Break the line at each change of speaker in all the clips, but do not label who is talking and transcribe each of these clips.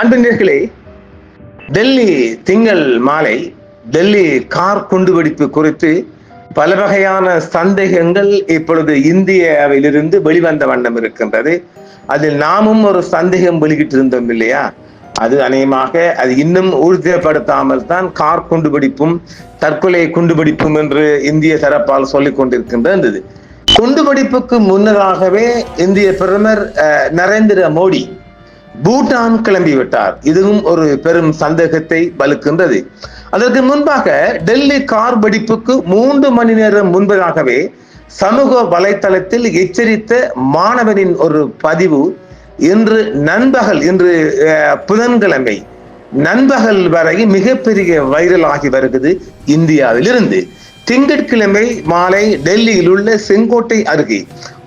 அன்பினர்களே டெல்லி திங்கள் மாலை டெல்லி கார் குண்டுவெடிப்பு குறித்து பல வகையான சந்தேகங்கள் இப்பொழுது இந்தியாவிலிருந்து வெளிவந்த வண்ணம் இருக்கின்றது. அதில் நாமும் ஒரு சந்தேகம் வெளியிட்டிருந்தோம் இல்லையா? அது அநேகமாக அது இன்னும் உறுதிப்படுத்தாமல் தான் கார் குண்டுபிடிப்பும் தற்கொலை குண்டுபிடிப்பும் என்று இந்திய தரப்பால் சொல்லிக் கொண்டிருக்கின்றது. குண்டுபிடிப்புக்கு முன்னதாகவே இந்திய பிரதமர் நரேந்திர மோடி பூட்டான் கிளம்பிவிட்டார் இதுவும் ஒரு பெரும் சந்தேகத்தை வலுக்கின்றது. அதற்கு முன்பாக டெல்லி கார் வெடிப்புக்கு மூன்று மணி நேரம் முன்பதாகவே சமூக வலைத்தளத்தில் எச்சரித்த மாணவனின் ஒரு பதிவு இன்று நண்பகல் இன்று புதன்கிழமை நண்பகல் வரை மிகப்பெரிய வைரல் ஆகி வருகிறது இந்தியாவிலிருந்து. திங்கட்கிழமை மாலை டெல்லியில் உள்ள செங்கோட்டை அருகே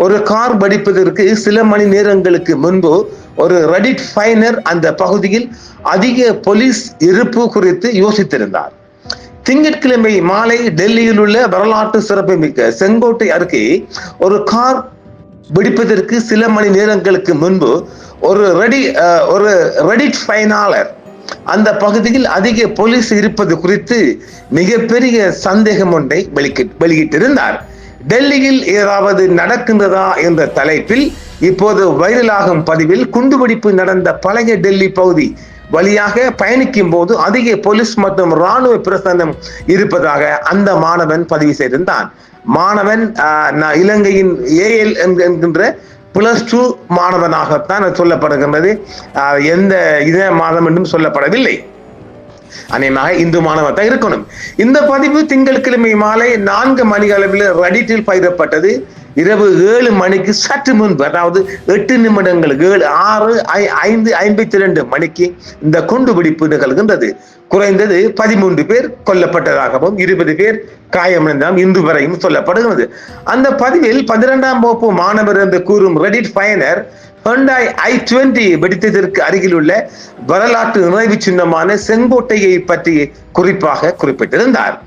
ஒரு கார் வடிப்பதற்கு சில மணி நேரங்களுக்கு முன்பு ஒரு ரெடிட் ஃபைனர் அந்த பகுதியில் அதிக போலீஸ் இருப்பு குறித்து யோசித்திருந்தார். திங்கட்கிழமை மாலை டெல்லியில் உள்ள வரலாற்று சிறப்புமிக்க செங்கோட்டை அருகே ஒரு கார் வெடிப்பதற்கு சில மணி நேரங்களுக்கு முன்பு ஒரு ரெடி ஒரு ரெடிட் ஃபைனாளர் அந்த பகுதியில் அதிக போலீஸ் இருப்பது குறித்து மிகப்பெரிய சந்தேகம் ஒன்றை வெளியிட்டிருந்தார். டெல்லியில் ஏதாவது நடக்கின்றதா என்ற தலைப்பில் இப்போது வைரலாகும் பதிவில் குண்டுவெடிப்பு நடந்த பழைய டெல்லி பகுதி வழியாக பயணிக்கும் போது அதிக போலீஸ் மற்றும் ராணுவ பிரசன்னம் இருப்பதாக அந்த மாணவன் பதிவு செய்திருந்தான். மாணவன் இலங்கையின் ஏஎல் என்கின்ற பிளஸ் டூ மாணவனாகத்தான் சொல்லப்படுகின்றது. எந்த இத மாதம் என்றும் சொல்லப்படவில்லை. அநேகமாக இந்து மாணவர் தான் இருக்கணும். இந்த பதிவு திங்கட்கிழமை மாலை நான்கு மணி அளவில் ரெடிட்டில் பயிரப்பட்டது இரவு ஏழு மணிக்கு சற்று முன்பு அதாவது எட்டு நிமிடங்கள் ஏழு ஆறு ஐ- ஐந்து ஐம்பத்தி ரெண்டு மணிக்கு இந்த குண்டுபிடிப்பு நிகழ்கின்றது. குறைந்தது பதிமூன்று பேர் கொல்லப்பட்டதாகவும் இருபது பேர் காயமடைந்தாலும் இன்று வரையும் சொல்லப்படுகிறது. அந்த பதிவில் பன்னிரெண்டாம் வகுப்பு மாணவர் என்று கூறும் ரெடிட் பயனர் ஹண்டாய் ஐ டுவெண்டி வெடித்ததற்கு அருகில் உள்ள வரலாற்று நினைவு சின்னமான செங்கோட்டையை பற்றி குறிப்பாக குறிப்பிட்டிருந்தார்.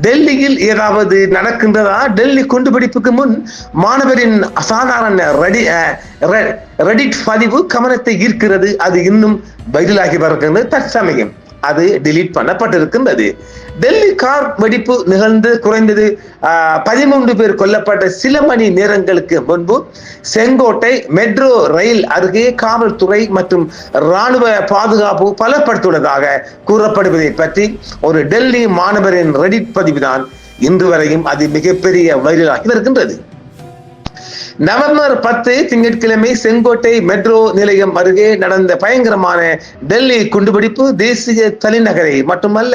டெல்லியில் ஏதாவது நடக்கின்றதா? டெல்லி குண்டுபிடிப்புக்கு முன் மாணவரின் அசாதாரண ரெடி ரெ- ரெடிட் பதிவு கவனத்தை ஈர்க்கிறது அது இன்னும் வைரலாகி வருகிறது தற்சமயம். அது டிலீட் பண்ணப்பட்டிருக்கின்றது. டெல்லி கார் வெடிப்பு நிகழ்ந்து குறைந்தது பதிமூன்று பேர் கொல்லப்பட்ட சில மணி நேரங்களுக்கு முன்பு செங்கோட்டை மெட்ரோ ரயில் அருகே காவல்துறை மற்றும் ராணுவ பாதுகாப்பு பலப்படுத்துவதாக கூறப்படுவதை பற்றி ஒரு டெல்லி மாணவரின் ரெடிட் பதிவுதான் இன்று வரையும் அது மிகப்பெரிய வைரலாகி வருகின்றது. நவம்பர் பத்து திங்கட்கிழமை செங்கோட்டை மெட்ரோ நிலையம் அருகே நடந்த பயங்கரமான டெல்லி குண்டுபிடிப்பு தேசிய தலைநகரை மட்டுமல்ல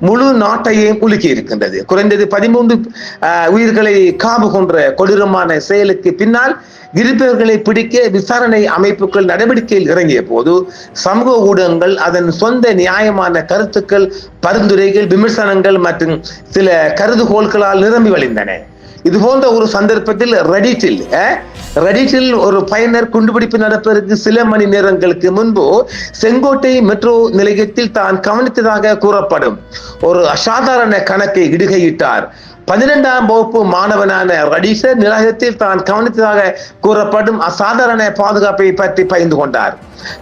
முழு நாட்டையும் உலுக்கி இருக்கின்றது. குறைந்தது பதிமூன்று ஆஹ், உயிர்களை காவு கொன்ற கொடூரமான செயலுக்கு பின்னால் இருப்பவர்களை பிடிக்க விசாரணை அமைப்புகள் நடவடிக்கையில் இறங்கிய போது சமூக ஊடகங்கள் அதன் சொந்த நியாயமான கருத்துக்கள் பரிந்துரைகள் விமர்சனங்கள் மற்றும் சில கருதுகோள்களால் நிரம்பி வழிந்தன. இது போன்ற ஒரு சந்தர்ப்பத்தில் ரெடிட்டில் ரெடிட்டில் ஒரு பயனர் குண்டுபிடிப்பு நடப்பதற்கு சில மணி நேரங்களுக்கு முன்பு செங்கோட்டை மெட்ரோ நிலையத்தில் தான் கவனித்ததாக கூறப்படும். ஒரு அசாதாரண கணக்கை இடுகையிட்டார். பதினெண்டாம் வகுப்பு மாணவனான ரடீசர் நிலையத்தில் தான் கவனித்ததாக கூறப்படும் அசாதாரண பாதுகாப்பை பற்றி பகிர்ந்து கொண்டார்.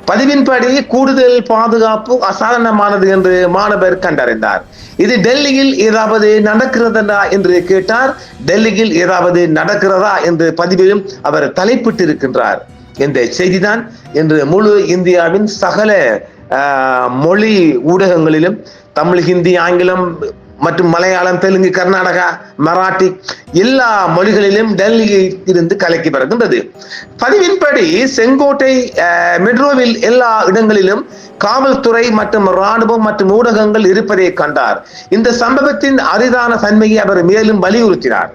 பதிவின்படி கூடுதல் பாதுகாப்பு அசாதாரணமானது என்று மாணவர் கண்டறிந்தார். இது டெல்லியில் ஏதாவது நடக்கிறதா என்று கேட்டார். டெல்லியில் ஏதாவது நடக்கிறதா என்று பதிவிலும் அவர் தலைப்பிட்டிருக்கின்றார். இந்த செய்திதான்? இன்று முழு இந்தியாவின் சகல மொழி ஊடகங்களிலும் தமிழ் ஹிந்தி ஆங்கிலம் மற்றும் மலையாளம் தெலுங்கு கர்நாடகா மராட்டி எல்லா மொழிகளிலும் டெல்லியில் இருந்து கலக்கி வருகின்றது பதிவின்படி செங்கோட்டை மெட்ரோவில் எல்லா இடங்களிலும் காவல்துறை மற்றும் ராணுவம் மற்றும் ஊடகங்கள் இருப்பதை கண்டார். இந்த சம்பவத்தின் அரிதான தன்மையை அவர் மேலும் வலியுறுத்தினார்.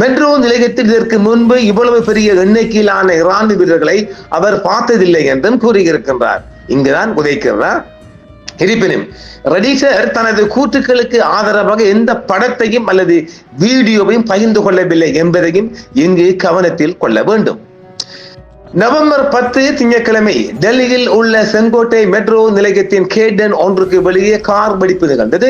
மெட்ரோ நிலையத்தில் இதற்கு முன்பு இவ்வளவு பெரிய எண்ணிக்கையிலான இராணுவ வீரர்களை அவர் பார்த்ததில்லை என்றும் கூறியிருக்கின்றார். இங்குதான் உதைக்கிறார் இருப்பினும் ரடீசர் தனது கூற்றுக்களுக்கு ஆதரவாக எந்த படத்தையும் அல்லது வீடியோவையும் பகிர்ந்து கொள்ளவில்லை என்பதையும் இங்கு கவனத்தில் கொள்ள வேண்டும். நவம்பர் பத்து திங்கட்கிழமை டெல்லியில் உள்ள செங்கோட்டை மெட்ரோ நிலையத்தின் கேடன் ஒன்றுக்கு வெளியே கார் வெடிப்பு நிகழ்ந்தது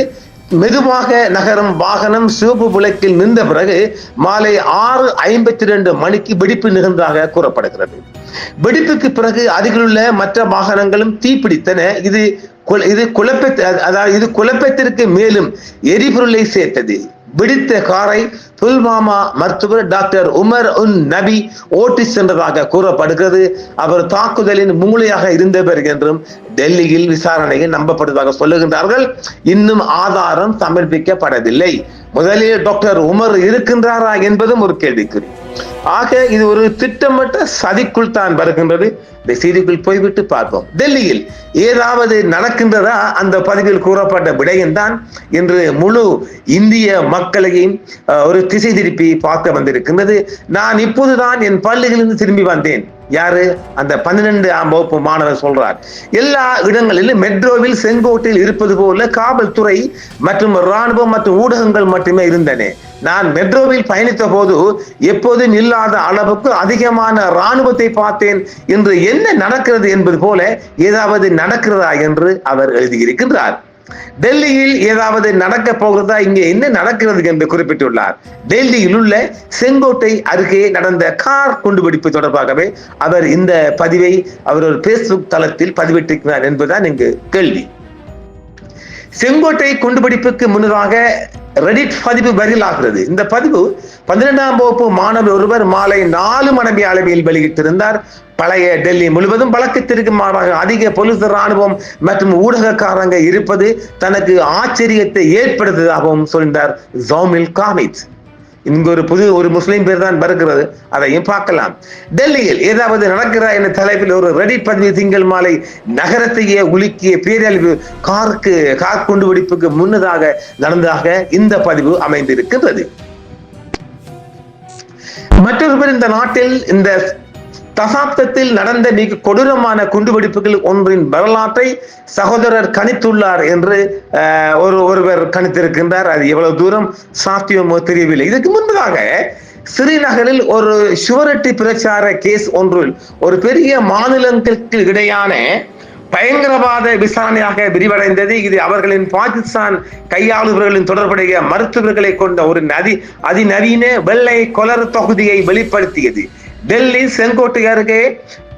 மெதுவாக நகரும் வாகனம் சிவப்பு விளக்கில் நின்ற பிறகு மாலை ஆறு ஐம்பத்தி ரெண்டு மணிக்கு வெடிப்பு நிகழ்ந்ததாக கூறப்படுகிறது. வெடிப்புக்கு பிறகு அருகிலுள்ள மற்ற வாகனங்களும் தீப்பிடித்தன. இது இது குழப்பத்தை அதாவது இது குழப்பத்திற்கு மேலும் எரிபொருளை சேர்த்தது. வெடித்த காரை புல்வாமா மருத்துவர் டாக்டர் உமர் உன் நபி ஓட்டி சென்றதாக கூறப்படுகிறது. அவர் தாக்குதலின் மூளையாக இருந்தவர் என்றும் டெல்லியில் விசாரணையில் நம்பப்படுவதாக சொல்லுகின்றார்கள். இன்னும் ஆதாரம் சமர்ப்பிக்கப்படவில்லை. முதலில் டாக்டர் உமர் இருக்கின்றாரா என்பதும் ஒரு கேள்விக்குறி. ஆக இது ஒரு திட்டமிட்ட சதிக்குள் தான் வருகின்றது. இந்த செய்திக்குள் போய்விட்டு பார்ப்போம். டெல்லியில் ஏதாவது நடக்கின்றதா? அந்த பதிவில் கூறப்பட்ட விடயம் தான் இன்று முழு இந்திய மக்களையும் ஒரு திசை திருப்பி பார்க்க வந்திருக்கின்றது. நான் இப்போதுதான் என் பள்ளியிலிருந்து திரும்பி வந்தேன். யாரு? அந்த பன்னிரெண்டு ஆம் வகுப்பு மாணவர் சொல்றார். எல்லா இடங்களிலும் மெட்ரோவில் செங்கோட்டில் இருப்பது போல காவல்துறை மற்றும் ராணுவம் மற்றும் ஊடகங்கள் மட்டுமே இருந்தன. நான் மெட்ரோவில் பயணித்த போது எப்போதும் இல்லாத அளவுக்கு அதிகமான ராணுவத்தை பார்த்தேன் இன்று என்ன நடக்கிறது என்பது போல ஏதாவது நடக்கிறதா என்று அவர் எழுதியிருக்கின்றார். டெல்லியில் ஏதாவது நடக்க போகிறதா இங்கே என்ன நடக்கிறது என்று குறிப்பிட்டுள்ளார். டெல்லியில் உள்ள செங்கோட்டை அருகே நடந்த கார் குண்டுபிடிப்பு தொடர்பாகவே அவர் இந்த பதிவை அவர் ஒரு பேஸ்புக் தளத்தில் பதிவிட்டிருக்கிறார் என்பதுதான் இங்கு கேள்வி. செங்கோட்டை குண்டுபிடிப்புக்கு முன்னதாக ரெடிட் பதிவு வரில் ஆகிறது இந்த பதிவு பன்னிரெண்டாம் வகுப்பு மாணவர் ஒருவர் மாலை நாலு மணி அளவில் வெளியிட்டிருந்தார். பழைய டெல்லி முழுவதும் வழக்கத்திற்கு மாறாக அதிக பொலிசு ராணுவம் மற்றும் ஊடகக்காரங்க இருப்பது தனக்கு ஆச்சரியத்தை ஏற்படுத்ததாகவும் சொல்கிறார் ஜோமில் காமித். இங்கு ஒரு புது ஒரு முஸ்லீம் பேர் தான் வருகிறது. அதையும் பார்க்கலாம். டெல்லியில் ஏதாவது நடக்கிறா என்ற தலைப்பில் ஒரு ரெடி பதிவு திங்கள் மாலை நகரத்தையே உலுக்கிய பேரழிவு காருக்கு கார் குண்டுவெடிப்புக்கு முன்னதாக நடந்ததாக இந்த பதிவு அமைந்திருக்கின்றது. மற்றொருவர் இந்த நாட்டில் இந்த தசாப்தத்தில் நடந்த மிக கொடூரமான குண்டுவெடிப்புகள் ஒன்றின் வரலாற்றை சகோதரர் கணித்துள்ளார் என்று ஒரு ஒருவர் கணித்திருக்கின்றார். அது எவ்வளவு தூரம் சாத்தியமோ தெரியவில்லை. இதுக்கு முன்பதாக ஸ்ரீநகரில் ஒரு சுவரட்டி பிரச்சார கேஸ் ஒன்றில் ஒரு பெரிய மாநிலங்களுக்கு இடையான பயங்கரவாத விசாரணையாக விரிவடைந்தது. இது அவர்களின் பாகிஸ்தான் கையாளுபவர்களின் தொடர்புடைய மருத்துவர்களை கொண்ட ஒரு நதி அதிநவீன வெள்ளை கொலர் தொகுதியை வெளிப்படுத்தியது. டெல்லி செங்கோட்டை அருகே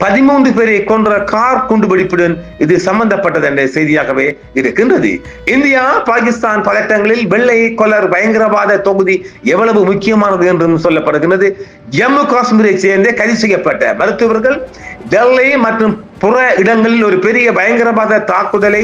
பதிமூன்று பேரை கொன்ற கார் குண்டுபிடிப்புடன் இது சம்பந்தப்பட்டது என்ற செய்தியாகவே இருக்கின்றது. இந்தியா பாகிஸ்தான் பதட்டங்களில் வெள்ளை கொலர் பயங்கரவாத தொகுதி எவ்வளவு முக்கியமானது என்றும் சொல்லப்படுகின்றது. ஜம்மு காஷ்மீரை சேர்ந்த கைது செய்யப்பட்ட மருத்துவர்கள் டெல்லி மற்றும் புற இடங்களில் ஒரு பெரிய பயங்கரவாத தாக்குதலை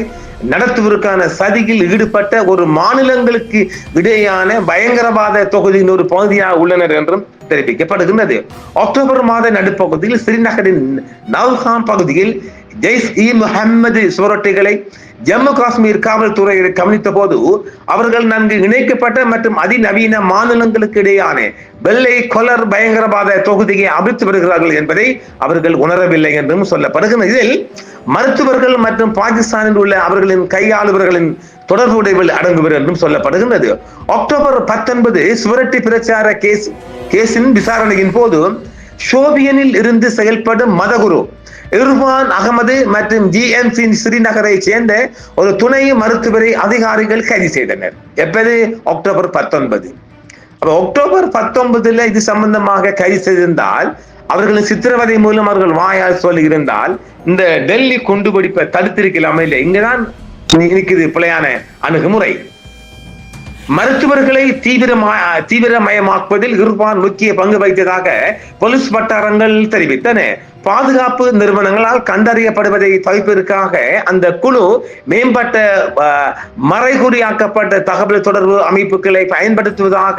நடத்துவதற்கான சதியில் ஈடுபட்ட ஒரு மாநிலங்களுக்கு இடையான பயங்கரவாத தொகுதியின் ஒரு பகுதியாக உள்ளனர் என்றும் தெரிவிக்கப்படுகின்றது. அக்டோபர் மாத நடுப்பகுதியில் ஸ்ரீநகரின் நவ்காம் பகுதியில் ஜெய்ஸ் இ முஹம்மது சுவரொட்டிகளை ஜம்மு காஷ்மீர் காவல்துறை கவனித்த போது அவர்கள் நன்கு இணைக்கப்பட்ட மற்றும் அதிநவீன மாநிலங்களுக்கு இடையான வெள்ளை கொலர் பயங்கரவாத தொகுதியை அமைத்து வருகிறார்கள் என்பதை அவர்கள் உணரவில்லை என்றும் சொல்லப்படுகிறது இதில் மருத்துவர்கள் மற்றும் பாகிஸ்தானில் உள்ள அவர்களின் கையாளுபவர்களின் தொடர்புடையவர்கள் அடங்குவர் என்றும் சொல்லப்படுகின்றது. அக்டோபர் பத்தொன்பது சுவரட்டி பிரச்சார கேஸ் கேஸின் விசாரணையின் போது ஷோபியனில் இருந்து செயல்படும் மதகுரு இர்பான் அகமது மற்றும் ஜிஎம்சி ஸ்ரீநகரை சேர்ந்த ஒரு துணை மருத்துவரை அதிகாரிகள் கைது செய்தனர். எப்பது? அக்டோபர் பத்தொன்பது. அப்ப அக்டோபர் பத்தொன்பதுல இது சம்பந்தமாக கைது செய்திருந்தால் அவர்களின் சித்திரவதை மூலம் அவர்கள் வாயால் சொல்லியிருந்தால் இந்த டெல்லி குண்டுபிடிப்பை தடுத்திருக்கலாமே இல்லை இங்கதான் இருக்குது பிழையான அணுகுமுறை. மருத்துவர்களை தீவிரமா தீவிரமயமாக்குவதில் இர்பான் முக்கிய பங்கு வகித்ததாக போலீஸ் வட்டாரங்கள் தெரிவித்தன. பாதுகாப்பு நிறுவனங்களால் கண்டறியப்படுவதை தவிர்ப்பதற்காக அந்த குழு மேம்பட்ட அஹ், மறைகுறியாக்கப்பட்ட தகவல் தொடர்பு அமைப்புகளை பயன்படுத்துவதாக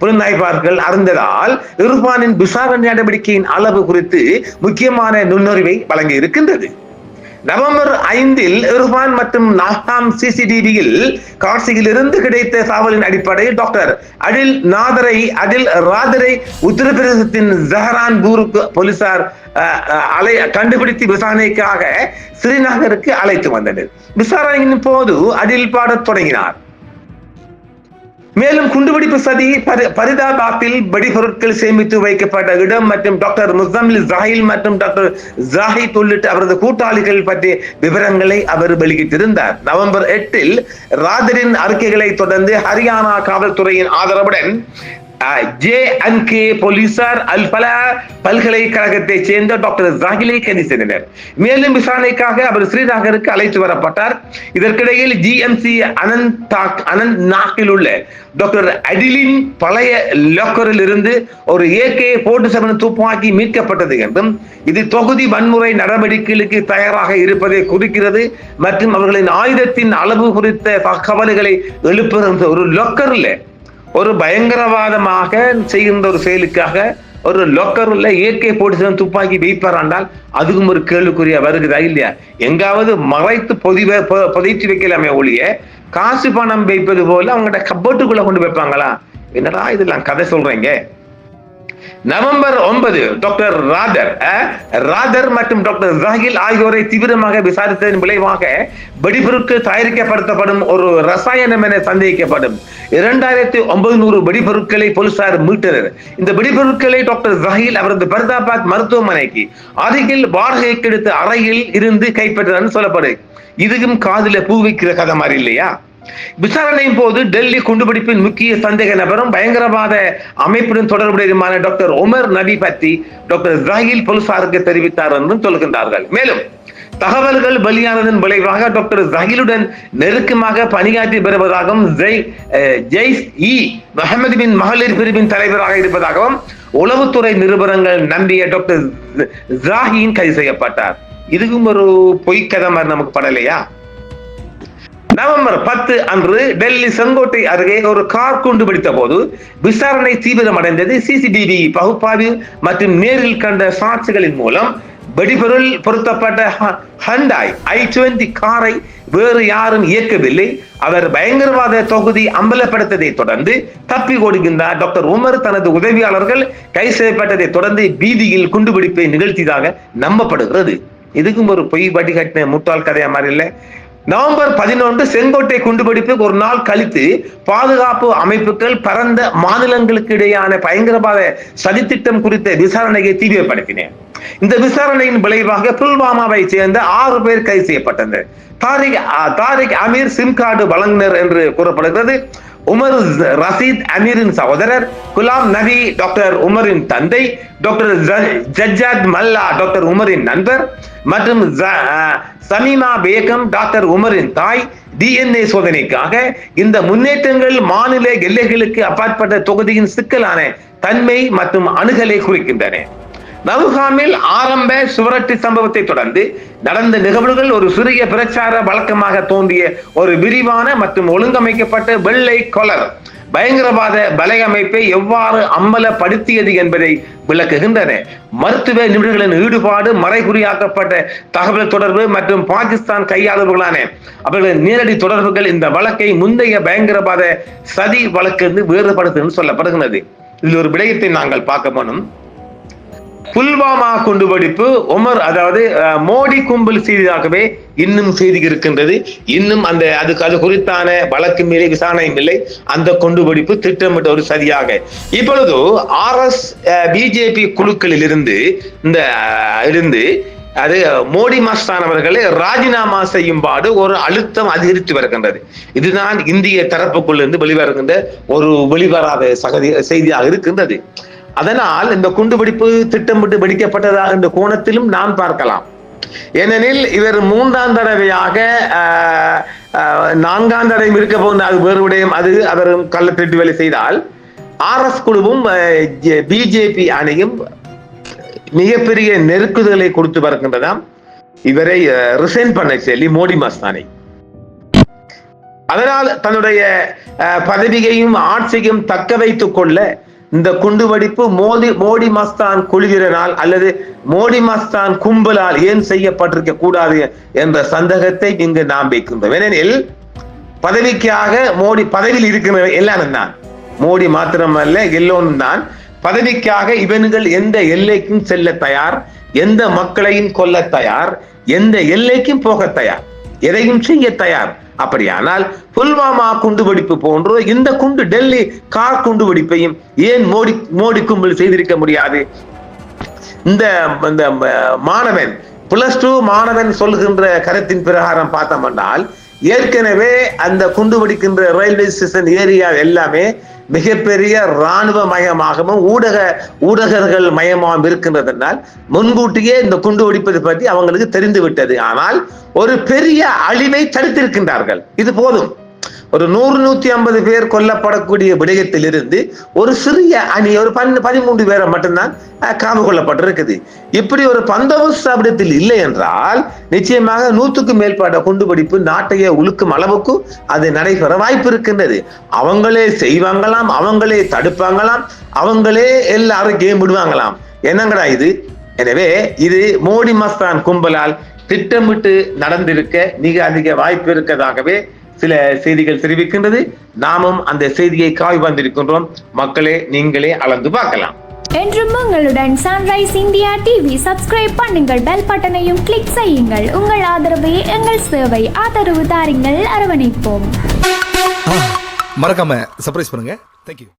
புலனாய்வாளர்கள் அறிந்ததால் இர்பானின் விசாரணை நடவடிக்கையின் அளவு குறித்து முக்கியமான நுண்ணறிவை வழங்கி இருக்கின்றது நவம்பர் ஐந்தில் இர்பான் மற்றும் நாகாம் சிசிடிவியில் காட்சியில் இருந்து கிடைத்த தகவலின் அடிப்படையில் டாக்டர் அடில் நாதரை அடில் ராதரை உத்தரப்பிரதேசத்தின் ஜஹரான்பூருக்கு போலீசார் அஹ், அலை கண்டுபிடித்து விசாரணைக்காக ஸ்ரீநகருக்கு அழைத்து வந்தனர். விசாரணையின் போது அடில் பாடத் தொடங்கினார். மேலும் குண்டுவெடிப்பு சதி பரி- பரிதாபாத்தில் வெடிபொருட்கள் சேமித்து வைக்கப்பட்ட இடம் மற்றும் டாக்டர் முசம்லி ஜாஹில் மற்றும் டாக்டர் ஜாஹித் உள்ளிட்ட அவரது கூட்டாளிகள் பற்றிய விவரங்களை அவர் வெளியிட்டிருந்தார். நவம்பர் எட்டில் ராதரின் அறிக்கைகளை தொடர்ந்து ஹரியானா காவல்துறையின் ஆதரவுடன் ஜே அண்ட் கே போலீசார் அல் பலா பல்கலைக்கழகத்தைச் சேர்ந்த டாக்டர் ஜாகிலை கைது செய்தனர் மேலும் விசாரணைக்காக அவர் ஸ்ரீநகருக்கு அழைத்து வரப்பட்டார். இதற்கிடையில் ஜிஎம்சி அனந்தாக் அனந்த் நாக்கில் உள்ள டாக்டர் அடிலின் பழைய லாக்கரில் இருந்து ஒரு ஏகே போட்டு செவன் துப்பாக்கி மீட்கப்பட்டது என்றும் இது தொகுதி வன்முறை நடவடிக்கைகளுக்கு தயாராக இருப்பதை குறிக்கிறது மற்றும் அவர்களின் ஆயுதத்தின் அளவு குறித்த தகவல்களை எழுப்புகின்ற ஒரு லொக்கரில் ஒரு பயங்கரவாதமாக செய்கின்ற ஒரு செயலுக்காக ஒரு லொக்கர் உள்ள இயற்கை போட்டு துப்பாக்கி வைப்பாராண்டால் அதுக்கும் ஒரு கேள்விக்குரிய வருகிறதா இல்லையா? எங்காவது மறைத்து பொதிவ புதைத்து வைக்கலாமே ஒழிய காசு பணம் வைப்பது போல அவங்கள்ட்ட கப்போட்டுக்குள்ள கொண்டு வைப்பாங்களா என்னடா இதெல்லாம் கதை சொல்றீங்க? நவம்பர் ஒன்பது டாக்டர் ராதர் ராதர் மற்றும் டாக்டர் ஜாகில் ஆகியோரை தீவிரமாக விசாரித்ததன் விளைவாக வெடிபொருட்கள் தயாரிக்கப்படுத்தப்படும் ஒரு ரசாயனம் என சந்தேகிக்கப்படும். இரண்டாயிரத்தி ஒன்பது நூறு வெடிபொருட்களை போலீசார் மீட்டனர். இந்த வெடிபொருட்களை டாக்டர் ஜஹீல் அவரது பர்தாபாத் மருத்துவமனைக்கு அருகில் வாடகைக்கு எடுத்த அறையில் இருந்து கைப்பற்றினார் சொல்லப்படுது இதுக்கும் காதுல பூ வைக்கிற கதை மாதிரி இல்லையா? விசாரணையின் போது டெல்லி குண்டுபிடிப்பின் முக்கிய சந்தேக நபரும் பயங்கரவாத அமைப்புடன் தொடர்புடையதுமான டாக்டர் உமர் நபி பத்தி டாக்டர் ஜாகில் பொலிசாருக்கு தெரிவித்தார் என்றும் சொல்கின்றார்கள். மேலும் தகவல்கள் வெளியானதன் விளைவாக டாக்டர் ஜஹீலுடன் நெருக்கமாக பணியாற்றி வருவதாகவும் ஜெய்ஸ் இ. முகமது பின் மகளிர் பிரிவின் தலைவராக இருப்பதாகவும் உளவுத்துறை நிருபரங்கள் நம்பிய டாக்டர் ஜாஹின் கைது செய்யப்பட்டார். இதுவும் ஒரு பொய்க்கதை மாதிரி நமக்கு படலையா? நவம்பர் பத்து அன்று டெல்லி செங்கோட்டை அருகே ஒரு கார் குண்டு பிடித்த போது விசாரணை தீவிரமடைந்தது சிசிடிவி பகுப்பாய்வு மற்றும் நேரில் கண்ட சாட்சிகளின் மூலம் வெடிபொருள் பொருத்தப்பட்ட ஹ- ஹண்டாய் ஐ டுவெண்டி காரை வேறு யாரும் இயக்கவில்லை. அவர் பயங்கரவாத தொகுதி அம்பலப்படுத்ததை தொடர்ந்து தப்பி ஓடுகின்றார். டாக்டர் உமர் தனது உதவியாளர்கள் கை செய்யப்பட்டதை தொடர்ந்து பீதியில் குண்டுபிடிப்பை நிகழ்த்தியதாக நம்பப்படுகிறது. இதுக்கும் ஒரு பொய் வடிகட்டின முட்டாள் கதையா மாதிரி இல்லை நவம்பர் பதினொன்று செங்கோட்டை குண்டுபிடிப்பு ஒரு நாள் கழித்து பாதுகாப்பு அமைப்புகள் பரந்த மாநிலங்களுக்கு இடையான பயங்கரவாத சதித்திட்டம் குறித்த விசாரணையை தீவிரப்படுத்தின. இந்த விசாரணையின் விளைவாக புல்வாமாவை சேர்ந்த ஆறு பேர் கைது செய்யப்பட்டனர். தாரிக் தாரிக் அமீர் சிம் கார்டு வழங்கினர் என்று கூறப்படுகிறது. உமர் ரசீத் அமீரின் சகோதரர் குலாம் நபி டாக்டர் உமரின் தந்தை டாக்டர் ஜ- ஜஜ்ஜாத் மல்லா டாக்டர் உமரின் நண்பர் மற்றும் சமீமா பேகம் டாக்டர் உமரின் தாய் டிஎன்ஏ சோதனைக்காக இந்த முன்னேற்றங்கள் மாநில எல்லைகளுக்கு அப்பாற்பட்ட தொகுதியின் சிக்கலான தன்மை மற்றும் அணுகலை குறிக்கின்றன. நவுகாமில் ஆரம்ப சுவரட்டி சம்பவத்தை தொடர்ந்து நடந்த நிகழ்வுகள் ஒரு சிறிய பிரச்சார வழக்கமாக தோன்றிய ஒரு விரிவான மற்றும் ஒழுங்கமைக்கப்பட்ட வெள்ளை கொலர். பயங்கரவாத வலையமைப்பை எவ்வாறு அம்பலப்படுத்தியது என்பதை விளக்குகின்றன. மருத்துவ நிபுணர்களின் ஈடுபாடு மறைகுறியாக்கப்பட்ட தகவல் தொடர்பு மற்றும் பாகிஸ்தான் கையாளர்களான அவர்களின் நேரடி தொடர்புகள் இந்த வழக்கை முந்தைய பயங்கரவாத சதி வழக்கிலிருந்து வேறுபடுத்துன்னு சொல்லப்படுகிறது இதில் ஒரு விடயத்தை நாங்கள் பார்க்க போனோம். புல்வாமா குண்டுவெடிப்பு உமர் அதாவது மோடி கும்பல் செய்ததாகவே இன்னும் செய்தி இருக்கின்றது. இன்னும் அந்த அதுக்கு அது குறித்தான வழக்கு மேலே விசாரணையும் இல்லை. அந்த குண்டுவெடிப்பு திட்டமிட்ட ஒரு சதியாக. இப்பொழுது ஆர் எஸ் பிஜேபி குழுக்களில் இருந்து இந்த இருந்து அது மோடி மஸ்தான் அவர்களை ராஜினாமா செய்யும்பாடு ஒரு அழுத்தம் அதிகரித்து வருகின்றது. இதுதான் இந்திய தரப்புக்குள்ளிருந்து வெளிவருகின்ற ஒரு வெளிவராத சகதி செய்தியாக இருக்கின்றது. அதனால் இந்த குண்டுபிடிப்பு திட்டமிட்டு வெடிக்கப்பட்டதா என்ற கோணத்திலும் நான் பார்க்கலாம். ஏனெனில் இவர் மூன்றாம் தடவையாக ஆஹ், ஆஹ், நான்காம் தடவை இருக்க போகிற அது வேறு விடயம். அது அவர் கள்ளத்திட்டு வேலை செய்தால் ஆர் எஸ் குழுவும் பிஜேபி அணியும் மிகப்பெரிய நெருக்குதலை கொடுத்து வருகின்றதாம். இவரை ரிசைன் பண்ண சொல்லி மோடி மஸ்தானை. அதனால் தன்னுடைய அஹ், பதவியையும் ஆட்சியையும் தக்க வைத்துக் கொள்ள இந்த குண்டுவெடிப்பு மோடி மோடி மஸ்தான் குழுவினால் அல்லது மோடி மஸ்தான் கும்பலால் ஏன் செய்யப்பட்டிருக்க கூடாது என்ற சந்தேகத்தை இங்கு நாம் வைக்கின்றோம். ஏனெனில் பதவிக்காக மோடி பதவியில் இருக்கிற எல்லாரும் தான். மோடி மாத்திரமல்ல எல்லோரும் தான். பதவிக்காக இவன்கள் எந்த எல்லைக்கும் செல்ல தயார் எந்த மக்களையும் கொல்ல தயார் எந்த எல்லைக்கும் போக தயார் எதையும் செய்ய தயார். அப்படியானால் புல்வாமா குண்டுவெடிப்பு போன்றோ இந்த குண்டு டெல்லி கார் குண்டுவெடிப்பையும் ஏன் மோடி மோடி கும்பல் செய்திருக்க முடியாது? இந்த இந்த மாணவன் பிளஸ் டூ மாணவன் சொல்லுகின்ற கருத்தின் பிரகாரம் பார்த்தோம் என்றால் ஏற்கனவே அந்த குண்டு வெடிக்கின்ற ரயில்வே ஸ்டேஷன் ஏரியா எல்லாமே மிகப்பெரிய இராணுவ மயமாகவும் ஊடக ஊடகர்கள் மயமாகவும் இருக்கின்றதனால் முன்கூட்டியே இந்த குண்டு வெடிப்பது பற்றி அவங்களுக்கு தெரிந்து விட்டது ஆனால் ஒரு பெரிய அழிவை தடுத்திருக்கின்றார்கள். இது போதும். ஒரு நூறு நூத்தி ஐம்பது பேர் கொல்லப்படக்கூடிய விடயத்திலிருந்து ஒரு சிறிய அணி ஒரு பன் பதிமூன்று பேரை மட்டும்தான் காவு கொள்ளப்பட்டிருக்குது இப்படி ஒரு பந்தோபஸ்தாபிடத்தில் இல்லை என்றால் நிச்சயமாக நூற்றுக்கும் மேற்பட்ட குண்டுபிடிப்பு நாட்டையே உழுக்கும் அளவுக்கு அது நடைபெற வாய்ப்பு இருக்கின்றது. அவங்களே செய்வாங்களாம் அவங்களே தடுப்பாங்களாம் அவங்களே எல்லாரும் கேம் விடுவாங்களாம். என்னங்கடா இது? எனவே இது மோடி மஸ்தான் கும்பலால் திட்டமிட்டு நடந்திருக்க மிக அதிக வாய்ப்பு இருக்கதாகவே சில செய்திகள் தெரிவிக்கின்றது. நாமும் அந்த செய்தியை காய் வந்திருக்கின்றோம். மக்களே நீங்களே அளந்து பார்க்கலாம்.
என்றும் உங்களுடன் சன்ரைஸ் இந்தியா டிவி சப்ஸ்கிரைப் பண்ணுங்கள். பெல் பட்டனையும் கிளிக் செய்யுங்கள். உங்கள் ஆதரவே எங்கள் சேவை ஆதரவு தாருங்கள். அரவணைப்போம்.
மறக்காம சர்ப்ரைஸ் பண்ணுங்க. தேங்க்யூ